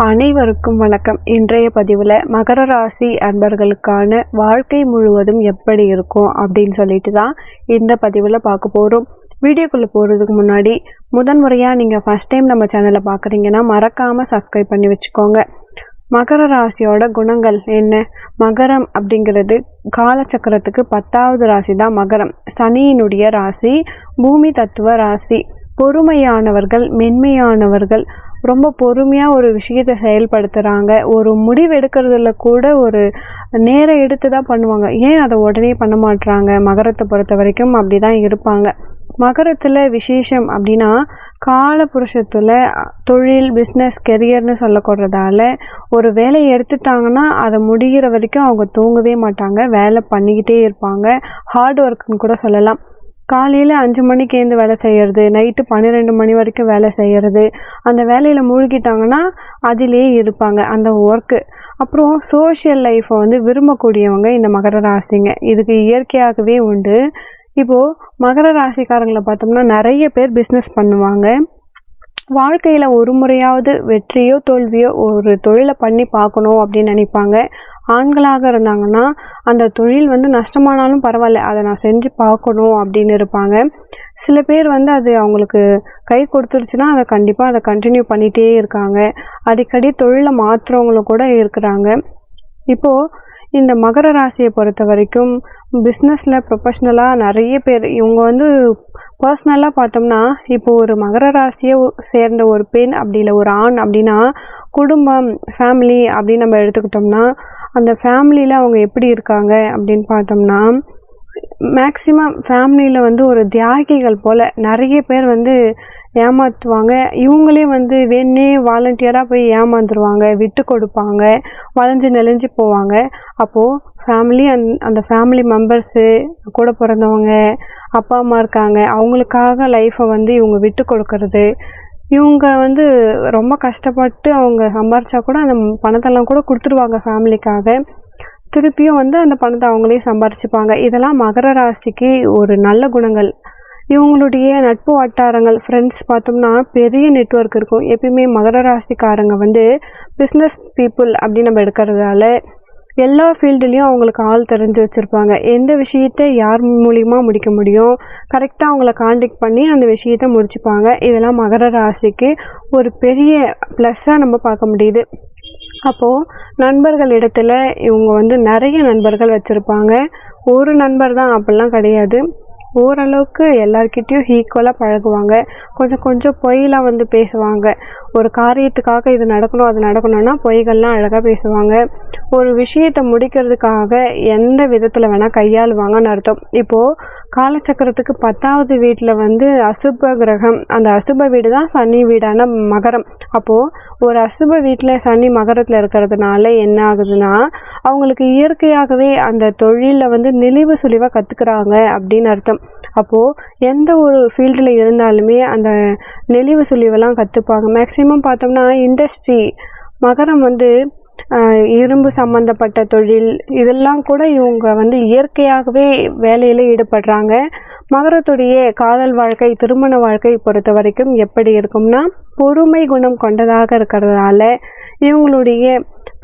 அனைவருக்கும் வணக்கம். இன்றைய பதிவில் மகர ராசி அன்பர்களுக்கான வாழ்க்கை முழுவதும் எப்படி இருக்கும் அப்படின்னு சொல்லிட்டு தான் இந்த பதிவில் பார்க்க போகிறோம் வீடியோக்குள்ளே போகிறதுக்கு முன்னாடி முதன்முறையாக நீங்கள் ஃபஸ்ட் டைம் நம்ம சேனலை பார்க்குறீங்கன்னா மறக்காமல் சப்ஸ்கிரைப் பண்ணி வச்சுக்கோங்க. மகர ராசியோட குணங்கள் என்ன? மகரம் அப்படிங்கிறது காலச்சக்கரத்துக்கு பத்தாவது ராசி தான் மகரம். சனியினுடைய ராசி பூமி தத்துவ ராசி. பொறுமையானவர்கள் மென்மையானவர்கள் ரொம்ப பொறுமையாக ஒரு விஷயத்தை செயல்படுத்துகிறாங்க ஒரு முடிவு எடுக்கிறதுல கூட ஒரு நேரம் எடுத்து தான் பண்ணுவாங்க. ஏன் அதை உடனே பண்ண மாட்டுறாங்க மகரத்தை பொறுத்த வரைக்கும் அப்படி தான் இருப்பாங்க. மகரத்தில் விசேஷம் அப்படின்னா காலபுருஷத்தில் தொழில் பிஸ்னஸ் கெரியர்னு சொல்லக்கூடதால ஒரு வேலையை எடுத்துட்டாங்கன்னா அதை முடிகிற வரைக்கும் அவங்க தூங்கவே மாட்டாங்க. வேலை பண்ணிக்கிட்டே இருப்பாங்க. ஹார்ட் ஒர்க்குன்னு கூட சொல்லலாம். காலையில் அஞ்சு மணிக்கு ஏந்து வேலை செய்கிறது நைட்டு பன்னிரெண்டு மணி வரைக்கும் வேலை செய்கிறது அந்த வேலையில் மூழ்கிட்டாங்கன்னா அதிலே இருப்பாங்க அந்த ஒர்க்கு அப்புறம் சோஷியல் லைஃப்பை வந்து விரும்பக்கூடியவங்க இந்த மகர ராசிங்க. இதுக்கு இயற்கையாகவே உண்டு. இப்போது மகர ராசிக்காரங்களை பார்த்தோம்னா நிறைய பேர் பிஸ்னஸ் பண்ணுவாங்க. வாழ்க்கையில் ஒரு முறையாவது வெற்றியோ தோல்வியோ ஒரு தொழிலை பண்ணி பார்க்கணும் அப்படின்னு நினைப்பாங்க. ஆண்களாக இருந்தாங்கன்னா அந்த தொழில் வந்து நஷ்டமானாலும் பரவாயில்ல. அதை நான் செஞ்சு பார்க்கணும் அப்படின்னு இருப்பாங்க. சில பேர் வந்து அது அவங்களுக்கு கை கொடுத்துருச்சுன்னா அதை கண்டிப்பாக அதை கண்டினியூ பண்ணிகிட்டே இருக்காங்க. அடிக்கடி தொழிலை மாற்றுறவங்களும் கூட இருக்கிறாங்க. இப்போது இந்த மகர ராசியை பொறுத்த வரைக்கும் பிஸ்னஸில் ப்ரொஃபஷ்னலாக நிறைய பேர் இவங்க வந்து பர்சனலாக பார்த்தோம்னா இப்போ ஒரு மகர ராசியை சேர்ந்த ஒரு பெண் அப்படி இல்லை ஒரு ஆண் அப்படின்னா குடும்பம் ஃபேமிலி அப்படின்னு நம்ம எடுத்துக்கிட்டோம்னா அந்த ஃபேமிலியில் அவங்க எப்படி இருக்காங்க அப்படின்னு பார்த்தோம்னா மேக்சிமம் ஃபேமிலியில் வந்து ஒரு தியாகிகள் போல் நிறைய பேர் வந்து ஏமாற்றுவாங்க இவங்களே வந்து வேணே வாலண்டியராக போய் ஏமாந்துருவாங்க விட்டு கொடுப்பாங்க வளைஞ்சு நெளிஞ்சு போவாங்க. அப்போது ஃபேமிலி அந் அந்த ஃபேமிலி மெம்பர்ஸு கூட பிறந்தவங்க அப்பா அம்மா இருக்காங்க அவங்களுக்காக லைஃப்பை வந்து இவங்க விட்டு கொடுக்கறது. இவங்க வந்து ரொம்ப கஷ்டப்பட்டு அவங்க சம்பாரிச்சா கூட அந்த பணத்தெல்லாம் கூட கொடுத்துருவாங்க ஃபேமிலிக்காக. திருப்பியும் வந்து அந்த பணத்தை அவங்களே சம்பாரிச்சுப்பாங்க. இதெல்லாம் மகர ராசிக்கு ஒரு நல்ல குணங்கள். இவங்களுடைய நட்பு வட்டாரங்கள் ஃப்ரெண்ட்ஸ் பார்த்தோம்னா பெரிய நெட்ஒர்க் இருக்கும். எப்பயுமே மகர ராசிக்காரங்க வந்து பிஸ்னஸ் பீப்புள் அப்படின்னு நம்ம எடுக்கிறதால எல்லா ஃபீல்டுலேயும் அவங்களுக்கு ஆள் தெரிஞ்சு வச்சுருப்பாங்க. எந்த விஷயத்தை யார் மூலிமா முடிக்க முடியும்? கரெக்டாக அவங்கள காண்டாக்ட் பண்ணி அந்த விஷயத்தை முடிச்சுப்பாங்க. இதெல்லாம் மகர ராசிக்கு ஒரு பெரிய ப்ளஸ்ஸாக நம்ம பார்க்க முடியுது. அப்போது நண்பர்கள் இடத்துல இவங்க வந்து நிறைய நண்பர்கள் வச்சுருப்பாங்க. ஒரு நண்பர் தான் அப்படிலாம் கிடையாது. ஓரளவுக்கு எல்லார்கிட்டேயும் ஈக்குவலாக பழகுவாங்க. கொஞ்சம் கொஞ்சம் பொய்லாம் வந்து பேசுவாங்க. ஒரு காரியத்துக்காக இது நடக்கணும் அது நடக்கணும்னா பொய்கள்லாம் அழகாக பேசுவாங்க. ஒரு விஷயத்தை முடிக்கிறதுக்காக எந்த விதத்தில் வேணால் கையாளுவாங்கன்னு அர்த்தம். இப்போது காலச்சக்கரத்துக்கு பத்தாவது வீட்டில் வந்து அசுப கிரகம் அந்த அசுப வீடு தான் சனி வீடான மகரம். அப்போது ஒரு அசுப வீட்டில் சனி மகரத்தில் இருக்கிறதுனால என்ன ஆகுதுன்னா அவங்களுக்கு இயற்கையாகவே அந்த தொழிலில் வந்து நெளிவு சுழிவாக கற்றுக்குறாங்க அப்படின்னு அர்த்தம். அப்போது எந்த ஒரு ஃபீல்டில் இருந்தாலுமே அந்த நெளிவு சுழிவெல்லாம் கற்றுப்பாங்க மேக்ஸிமம் பார்த்தோம்னா இண்டஸ்ட்ரி மகரம் வந்து இரும்பு சம்மந்தப்பட்ட தொழில் இதெல்லாம் கூட இவங்க வந்து இயற்கையாகவே வேலையில் ஈடுபடுறாங்க. மகரத்துடைய காதல் வாழ்க்கை திருமண வாழ்க்கை பொறுத்த வரைக்கும் எப்படி இருக்கும்னா பொறுமை குணம் கொண்டதாக இருக்கிறதுனால இவங்களுடைய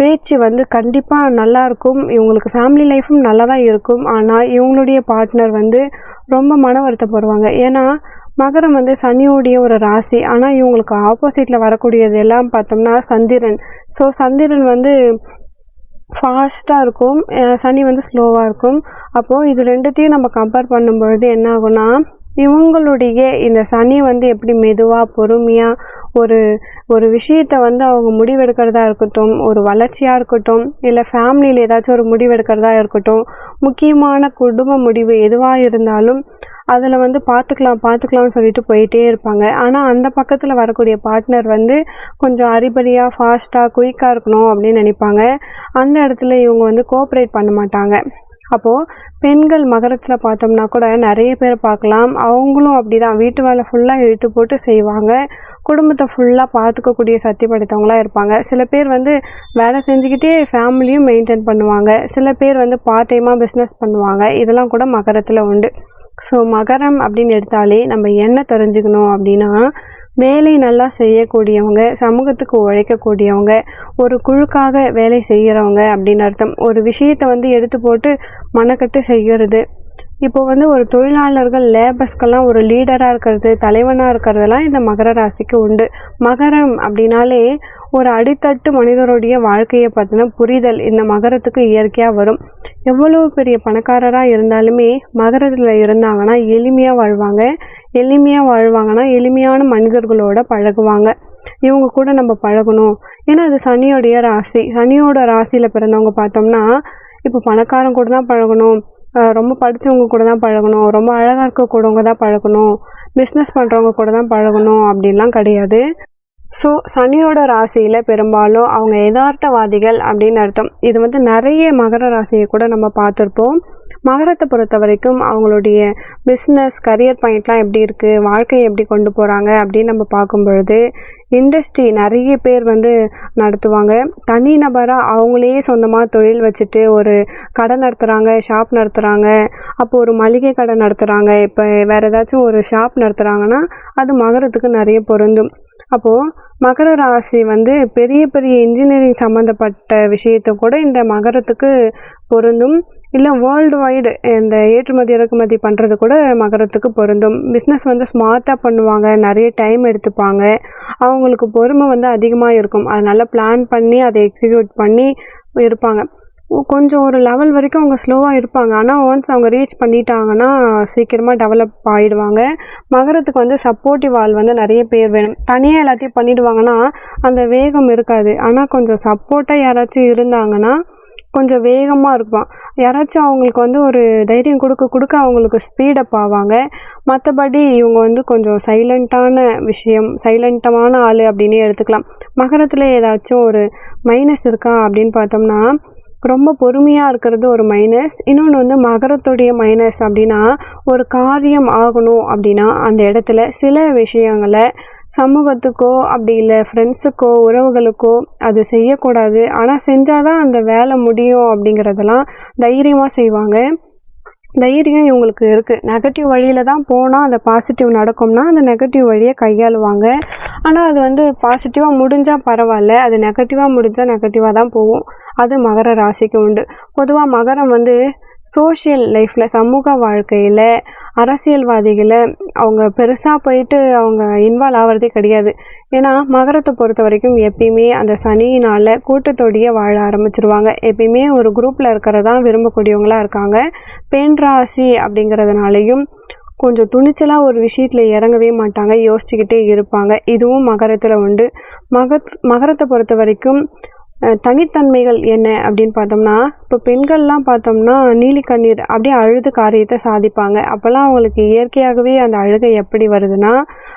பேச்சு வந்து கண்டிப்பாக நல்லா இருக்கும். இவங்களுக்கு ஃபேமிலி லைஃப்பும் நல்லா தான் இருக்கும். ஆனால் இவங்களுடைய பார்ட்னர் வந்து ரொம்ப மன வருத்தப்படுவாங்க. ஏன்னா மகரம் வந்து சனியோடைய ஒரு ராசி. ஆனால் இவங்களுக்கு ஆப்போசிட்டில் வரக்கூடியது எல்லாம் பார்த்தோம்னா சந்திரன். ஸோ சந்திரன் வந்து ஃபாஸ்ட்டாக இருக்கும். சனி வந்து ஸ்லோவாக இருக்கும். அப்போது இது ரெண்டுத்தையும் நம்ம கம்பேர் பண்ணும்பொழுது என்ன ஆகும்னா இவங்களுடைய இந்த சனி வந்து எப்படி மெதுவாக பொறுமையாக ஒரு ஒரு விஷயத்தை வந்து அவங்க முடிவெடுக்கிறதா இருக்கட்டும் ஒரு வளர்ச்சியாக இருக்கட்டும் இல்லை ஃபேமிலியில் ஏதாச்சும் ஒரு முடிவெடுக்கிறதா இருக்கட்டும் முக்கியமான குடும்ப முடிவு எதுவாக இருந்தாலும் அதில் வந்து பார்த்துக்கலாம் பார்த்துக்கலாம்னு சொல்லிட்டு போயிட்டே இருப்பாங்க. ஆனால் அந்த பக்கத்தில் வரக்கூடிய பார்ட்னர் வந்து கொஞ்சம் அறிபறியாக ஃபாஸ்ட்டாக குயிக்காக இருக்கணும் அப்படின்னு நினைப்பாங்க. அந்த இடத்துல இவங்க வந்து கோஆப்ரேட் பண்ண மாட்டாங்க. அப்போது பெண்கள் மகரத்தில் பார்த்தோம்னா கூட நிறைய பேர் பார்க்கலாம். அவங்களும் அப்படி தான் வீட்டு வேலை ஃபுல்லாக இழுத்து போட்டு செய்வாங்க. குடும்பத்தை ஃபுல்லாக பார்த்துக்கக்கூடிய சக்தி படைத்தவங்களாக இருப்பாங்க. சில பேர் வந்து வேலை செஞ்சுக்கிட்டே ஃபேமிலியும் மெயின்டைன் பண்ணுவாங்க. சில பேர் வந்து பார்ட் டைமாக பிஸ்னஸ் பண்ணுவாங்க. இதெல்லாம் கூட மகரத்தில் உண்டு. ஸோ மகரம் அப்படின்னு எடுத்தாலே நம்ம என்ன தெரிஞ்சுக்கணும் அப்படின்னா வேலை நல்லா செய்யக்கூடியவங்க சமூகத்துக்கு உழைக்கக்கூடியவங்க ஒரு குழுக்காக வேலை செய்கிறவங்க அப்படின்னு அர்த்தம். ஒரு விஷயத்தை வந்து எடுத்து போட்டு மனக்கட்டு செய்கிறது. இப்போ வந்து ஒரு தொழிலாளர்கள் லேபர்ஸ்க்கெல்லாம் ஒரு லீடராக இருக்கிறது தலைவனாக இருக்கிறதெல்லாம் இந்த மகர ராசிக்கு உண்டு. மகரம் அப்படின்னாலே ஒரு அடித்தட்டு மனிதருடைய வாழ்க்கையை பற்றின புரிதல் இந்த மகரத்துக்கு இயற்கையாக வரும். எவ்வளவு பெரிய பணக்காரராக இருந்தாலுமே மகரத்தில் இருந்தாங்கன்னா எளிமையாக வாழ்வாங்க. எளிமையாக வாழ்வாங்கன்னா எளிமையான மனிதர்களோட பழகுவாங்க. இவங்க கூட நம்ம பழகணும். ஏன்னா அது சனியோடைய ராசி. சனியோட ராசியில் பிறந்தவங்க பார்த்தோம்னா இப்போ பணக்காரன் கூட தான் பழகணும். ரொம்ப படித்தவங்க கூட தான் பழகணும். ரொம்ப அழகாக இருக்கக்கூடவங்க தான் பழகணும். பிஸ்னஸ் பண்ணுறவங்க கூட தான் பழகணும். அப்படின்லாம் கிடையாது. ஸோ சனியோட ராசியில் பெரும்பாலும் அவங்க யதார்த்தவாதிகள் அப்படின்னு அர்த்தம். இது வந்து நிறைய மகர ராசியை கூட நம்ம பார்த்துருப்போம். மகரத்தை பொறுத்த வரைக்கும் அவங்களுடைய பிஸ்னஸ் கரியர் பாயிண்ட்லாம் எப்படி இருக்குது வாழ்க்கையை எப்படி கொண்டு போகிறாங்க அப்படின்னு நம்ம பார்க்கும் பொழுது இண்டஸ்ட்ரி நிறைய பேர் வந்து நடத்துவாங்க. தனிநபராக அவங்களே சொந்தமாக தொழில் வச்சுட்டு ஒரு கடை நடத்துகிறாங்க ஷாப் நடத்துகிறாங்க அப்போ ஒரு மளிகை கடை நடத்துகிறாங்க இப்போ வேறு ஏதாச்சும் ஒரு ஷாப் நடத்துகிறாங்கன்னா அது மகரத்துக்கு நிறைய பொருந்தும். அப்போது மகர ராசி வந்து பெரிய பெரிய இன்ஜினியரிங் சம்மந்தப்பட்ட விஷயத்தை கூட இந்த மகரத்துக்கு பொருந்தும். இல்லை வேர்ல்டு வைடு இந்த ஏற்றுமதி இறக்குமதி பண்ணுறது கூட மகரத்துக்கு பொருந்தும். பிஸ்னஸ் வந்து ஸ்மார்ட்டாக பண்ணுவாங்க நிறைய டைம் எடுத்துப்பாங்க. அவங்களுக்கு பொறுமை வந்து அதிகமாக இருக்கும். அதை நல்லா பிளான் பண்ணி அதை எக்ஸிக்யூட் பண்ணி இருப்பாங்க. கொஞ்சம் ஒரு லெவல் வரைக்கும் அவங்க ஸ்லோவாக இருப்பாங்க. ஆனால் ஒன்ஸ் அவங்க ரீச் பண்ணிட்டாங்கன்னா சீக்கிரமாக டெவலப் ஆகிடுவாங்க மகரத்துக்கு வந்து சப்போர்ட்டிவ் ஆள் வந்து நிறைய பேர் வேணும். தனியாக எல்லாத்தையும் பண்ணிடுவாங்கன்னா அந்த வேகம் இருக்காது. ஆனால் கொஞ்சம் சப்போர்ட்டாக யாராச்சும் இருந்தாங்கன்னா கொஞ்சம் வேகமாக இருப்பான். யாராச்சும் அவங்களுக்கு வந்து ஒரு தைரியம் கொடுக்க கொடுக்க அவங்களுக்கு ஸ்பீடப் ஆவாங்க. மற்றபடி இவங்க வந்து கொஞ்சம் சைலண்ட்டான விஷயம் சைலண்ட்டமான ஆள் அப்படின்னு எடுத்துக்கலாம். மகரத்தில் ஏதாச்சும் ஒரு மைனஸ் இருக்கா அப்படின்னு பார்த்தோம்னா ரொம்ப பொறுமையாக இருக்கிறது ஒரு மைனஸ் இன்னொன்று வந்து மகரத்துடைய மைனஸ் அப்படின்னா ஒரு காரியம் ஆகணும் அப்படின்னா அந்த இடத்துல சில விஷயங்களை சமூகத்துக்கோ அப்படி இல்லை ஃப்ரெண்ட்ஸுக்கோ உறவுகளுக்கோ அது செய்யக்கூடாது. ஆனால் செஞ்சால் தான் அந்த வேலை முடியும் அப்படிங்கிறதெல்லாம் தைரியமாக செய்வாங்க. தைரியம் இவங்களுக்கு இருக்குது நெகட்டிவ் வழியில் தான் போனால் அந்த பாசிட்டிவ் நடக்கும்னா அந்த நெகட்டிவ் வழியை கையாளுவாங்க. ஆனால் அது வந்து பாசிட்டிவாக முடிஞ்சால் பரவாயில்ல. அது நெகட்டிவாக முடிஞ்சால் நெகட்டிவாக தான் போகும். அது மகர ராசிக்கு உண்டு. பொதுவாக மகரம் வந்து சோஷியல் லைஃப்பில் சமூக வாழ்க்கையில் அரசியல்வாதிகளை அவங்க பெருசாக போயிட்டு அவங்க இன்வால்வ் ஆகிறதே கிடையாது. ஏன்னா மகரத்தை பொறுத்த வரைக்கும் எப்பயுமே அந்த சனியினால் கூட்டத்தோடையே வாழ ஆரம்பிச்சிருவாங்க. எப்பயுமே ஒரு குரூப்பில் இருக்கிறதான் விரும்பக்கூடியவங்களா இருக்காங்க. பெண் ராசி அப்படிங்கிறதுனாலையும் கொஞ்சம் துணிச்சலாக ஒரு விஷயத்தில் இறங்கவே மாட்டாங்க. யோசிச்சுக்கிட்டே இருப்பாங்க. இதுவும் மகரத்தில் உண்டு. மக மகரத்தை பொறுத்த வரைக்கும் தனித்தன்மைகள் என்ன அப்படின்னு பார்த்தோம்னா இப்போ பெண்கள்லாம் பார்த்தோம்னா நீலி கண்ணீர் அப்படியே அழுது காரியத்தை சாதிப்பாங்க. அப்போல்லாம் அவங்களுக்கு இயற்கையாகவே அந்த அழுகை எப்படி வருதுன்னா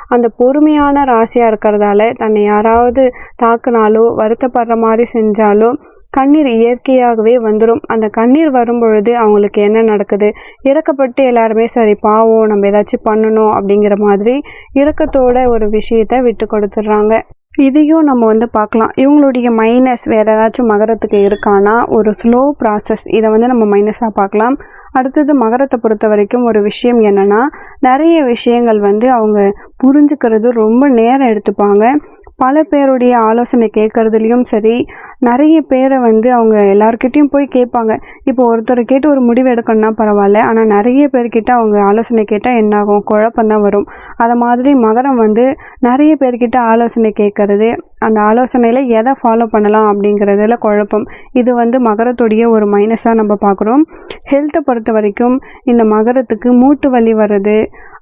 அந்த பொறுமையான ராசியாக இருக்கிறதால தன்னை யாராவது தாக்குனாலோ வருத்தப்படுற மாதிரி செஞ்சாலோ கண்ணீர் இயற்கையாகவே வந்துடும் அந்த கண்ணீர் வரும் பொழுது அவங்களுக்கு என்ன நடக்குது? இறக்கப்பட்டு எல்லாருமே சரி பாவம் நம்ம ஏதாச்சும் பண்ணணும் அப்படிங்கிற மாதிரி இறக்கத்தோட ஒரு விஷயத்த விட்டு கொடுத்துட்றாங்க. இதையும் நம்ம வந்து பார்க்கலாம். இவங்களுடைய மைனஸ் வேறு ஏதாச்சும் மகரத்துக்கு இருக்கானா? ஒரு ஸ்லோ ப்ராசஸ் இதை வந்து நம்ம மைனஸாக பார்க்கலாம். அடுத்தது மகரத்தை பொறுத்த வரைக்கும் ஒரு விஷயம் என்னென்னா நிறைய விஷயங்கள் வந்து அவங்க புரிஞ்சுக்கிறது ரொம்ப நேரம் எடுத்துப்பாங்க. பல பேருடைய ஆலோசனை கேட்குறதுலையும் சரி நிறைய பேரை வந்து அவங்க எல்லாருக்கிட்டையும் போய் கேட்பாங்க. இப்போ ஒருத்தரை கேட்டு ஒரு முடிவு எடுக்கணும்னா பரவாயில்ல. ஆனால் நிறைய பேர்கிட்ட அவங்க ஆலோசனை கேட்டால் என்னாகும் குழப்பம் தான் வரும். அதை மாதிரி மகரம் வந்து நிறைய பேர்கிட்ட ஆலோசனை கேட்கறது அந்த ஆலோசனையில் எதை ஃபாலோ பண்ணலாம் அப்படிங்கிறதுல குழப்பம். இது வந்து மகரத்துடைய ஒரு மைனஸாக நம்ம பார்க்குறோம். ஹெல்த்தை பொறுத்த வரைக்கும் இந்த மகரத்துக்கு மூட்டு வலி வர்றது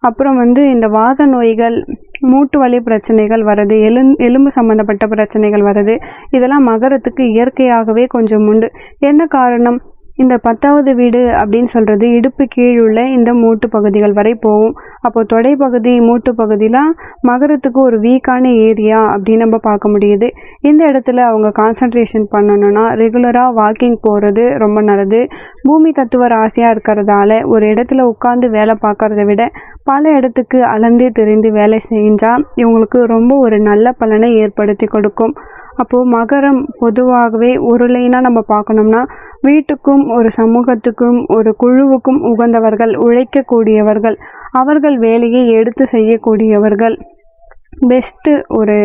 அப்புறம் வந்து இந்த வாத நோய்கள் மூட்டு வலி பிரச்சனைகள் வருது எலும் எலும்பு சம்மந்தப்பட்ட பிரச்சனைகள் வருது இதெல்லாம் மகரத்துக்கு இயற்கையாகவே கொஞ்சம் உண்டு. என்ன காரணம்? இந்த பத்தாவது வீடு அப்படின்னு சொல்கிறது இடுப்பு கீழ் உள்ள இந்த மூட்டு பகுதிகள் வரை போகும். அப்போது தொடை பகுதி மூட்டு பகுதிலாம் மகரத்துக்கு ஒரு வீக்கான ஏரியா அப்படின்னு நம்ம பார்க்க முடியுது. இந்த இடத்துல அவங்க கான்சன்ட்ரேஷன் பண்ணணும்னா ரெகுலராக வாக்கிங் போகிறது ரொம்ப நல்லது. பூமி தத்துவ ராசியாக இருக்கிறதால ஒரு இடத்துல உட்காந்து வேலை பார்க்கறத விட பல இடத்துக்கு அளந்து தெரிந்து வேலை செஞ்சால் இவங்களுக்கு ரொம்ப ஒரு நல்ல பலனை ஏற்படுத்தி கொடுக்கும். அப்போது மகரம் பொதுவாகவே ஒரு லைனாக நம்ம பார்க்கணும்னா வீட்டுக்கும் ஒரு சமூகத்துக்கும் ஒரு குழுவுக்கும் உகந்தவர்கள் உழைக்கக்கூடியவர்கள் அவர்கள் வேலையை எடுத்து செய்யக்கூடியவர்கள். பெஸ்ட்டு ஒரு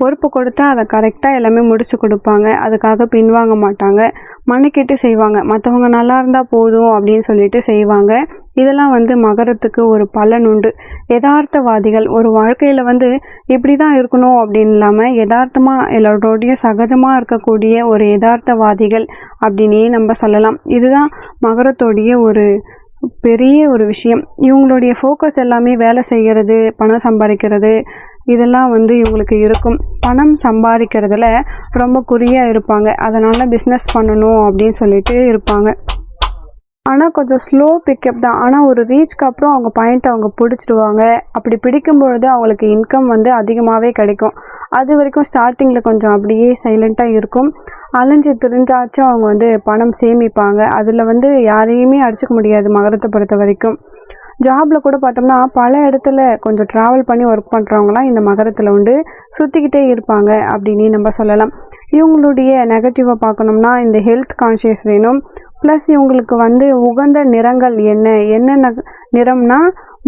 பொறுப்பு கொடுத்தா அதை கரெக்டாக எல்லாமே முடிச்சு கொடுப்பாங்க. அதுக்காக பின்வாங்க மாட்டாங்க. மண்ணுக்கிட்டு செய்வாங்க. மற்றவங்க நல்லா இருந்தால் போதும் அப்படின்னு சொல்லிட்டு செய்வாங்க. இதெல்லாம் வந்து மகரத்துக்கு ஒரு பலன் உண்டு. யதார்த்தவாதிகள் ஒரு வாழ்க்கையில் வந்து இப்படி தான் இருக்கணும் அப்படின்னு இல்லாமல் யதார்த்தமாக எல்லாரோடைய சகஜமாக இருக்கக்கூடிய ஒரு யதார்த்தவாதிகள் அப்படின்னே நம்ம சொல்லலாம். இதுதான் மகரத்தோடைய ஒரு பெரிய ஒரு விஷயம். இவங்களுடைய ஃபோக்கஸ் எல்லாமே வேலை செய்கிறது பணம் சம்பாதிக்கிறது இதெல்லாம் வந்து இவங்களுக்கு இருக்கும். பணம் சம்பாதிக்கிறதுல ரொம்ப குறியாக இருப்பாங்க. அதனால் பிஸ்னஸ் பண்ணணும் அப்படின்னு சொல்லிட்டு இருப்பாங்க. ஆனால் கொஞ்சம் ஸ்லோ பிக்கப் தான். ஆனால் ஒரு ரீச்க்கு அப்புறம் அவங்க பாயிண்ட் அவங்க பிடிச்சிடுவாங்க. அப்படி பிடிக்கும் பொழுது அவங்களுக்கு இன்கம் வந்து அதிகமாகவே கிடைக்கும். அது வரைக்கும் ஸ்டார்டிங்கில் கொஞ்சம் அப்படியே சைலண்ட்டாக இருக்கும். அலைஞ்சு திரிஞ்சாச்சும் அவங்க வந்து பணம் சேமிப்பாங்க. அதில் வந்து யாரையுமே அடிச்சுக்க முடியாது மகரத்தை பொறுத்த வரைக்கும். ஜாபில் கூட பார்த்தோம்னா பல இடத்துல கொஞ்சம் ட்ராவல் பண்ணி ஒர்க் பண்ணுறவங்களாம் இந்த மகரத்தில் உண்டு. சுற்றிக்கிட்டே இருப்பாங்க அப்படின்னு நம்ம சொல்லலாம். இவங்களுடைய நெகட்டிவாக பார்க்கணும்னா இந்த ஹெல்த் கான்ஷியஸ் வேணும். ப்ளஸ் இவங்களுக்கு வந்து உகந்த நிறங்கள் என்ன? என்னென்ன நிறம்னா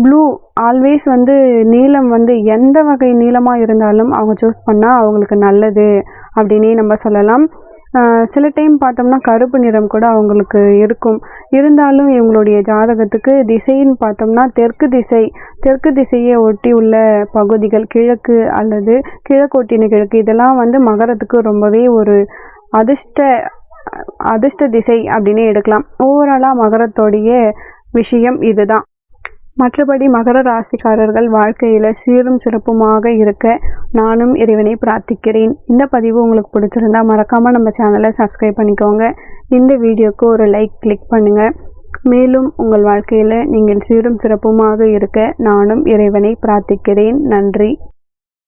ப்ளூ ஆல்வேஸ் வந்து நீளம் வந்து எந்த வகை நீளமாக இருந்தாலும் அவங்க சூஸ் பண்ணால் அவங்களுக்கு நல்லது அப்படின்னே நம்ம சொல்லலாம். சில டைம் பார்த்தோம்னா கருப்பு நிறம் கூட அவங்களுக்கு இருக்கும். இருந்தாலும் இவங்களுடைய ஜாதகத்துக்கு திசைன்னு பார்த்தோம்னா தெற்கு திசை. தெற்கு திசையை ஒட்டி உள்ள பகுதிகள் கிழக்கு அல்லது கிழக்கு ஒட்டின கிழக்கு இதெல்லாம் வந்து மகரத்துக்கு ரொம்பவே ஒரு அதிர்ஷ்ட அதிர்ஷ்ட திசை அப்படின்னு எடுக்கலாம். ஓவராலாக மகரத்தோடைய விஷயம் இதுதான். மற்றபடி மகர ராசிக்காரர்கள் வாழ்க்கையில் சீரும் சிறப்புமாக இருக்க நானும் இறைவனை பிரார்த்திக்கிறேன். இந்த பதிவு உங்களுக்கு பிடிச்சிருந்தா மறக்காமல் நம்ம சேனலை சப்ஸ்கிரைப் பண்ணிக்கோங்க. இந்த வீடியோக்கு ஒரு லைக் கிளிக் பண்ணுங்கள் மேலும் உங்கள் வாழ்க்கையில் நீங்கள் சீரும் சிறப்புமாக இருக்க நானும் இறைவனை பிரார்த்திக்கிறேன். நன்றி.